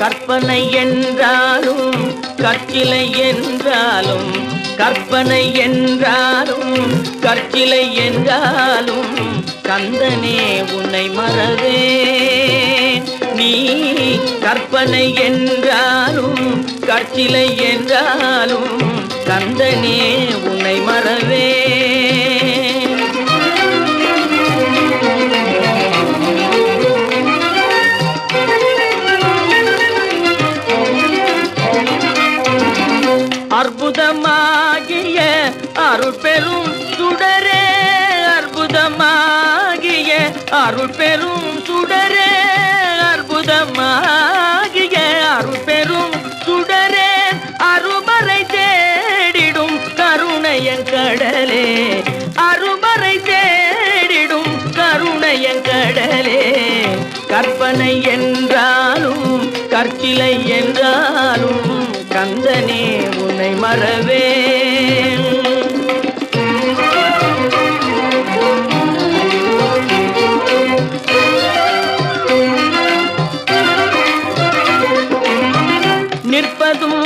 கற்பனை என்றாலும் கற்சிலை என்றாலும் கற்பனை என்றாலும் கற்சிலை என்றாலும் கந்தனே உன்னை மறவே. நீ கற்பனை என்றாலும் கற்சிலை என்றாலும் கந்தனே உன்னை மறவே. அருள் பெரும் சுடரே அற்புதமாகிய அருள் பெரும் சுடரே அற்புதமாகிய அருள் பெரும் சுடரே. அருமறை தேடிடும் கருணையன் கடலே அருமறை தேடிடும் கருணையன் கடலே. கற்பனை என்றாலும் கற்கிளை என்றாலும் கந்தனே உன்னை மறவே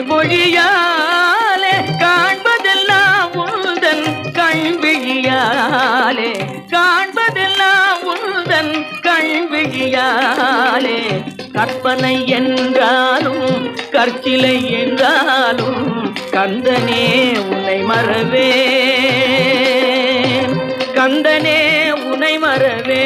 கனிமொழியாலே காண்பதெல்லாம் உந்தன் கண்விழியாலே காண்பதெல்லாம் உந்தன் கண்விழியாலே கற்பனை என்றாலும் கற்சிலை என்றாலும் கந்தனே உன்னை மறவே கந்தனே உன்னை மறவே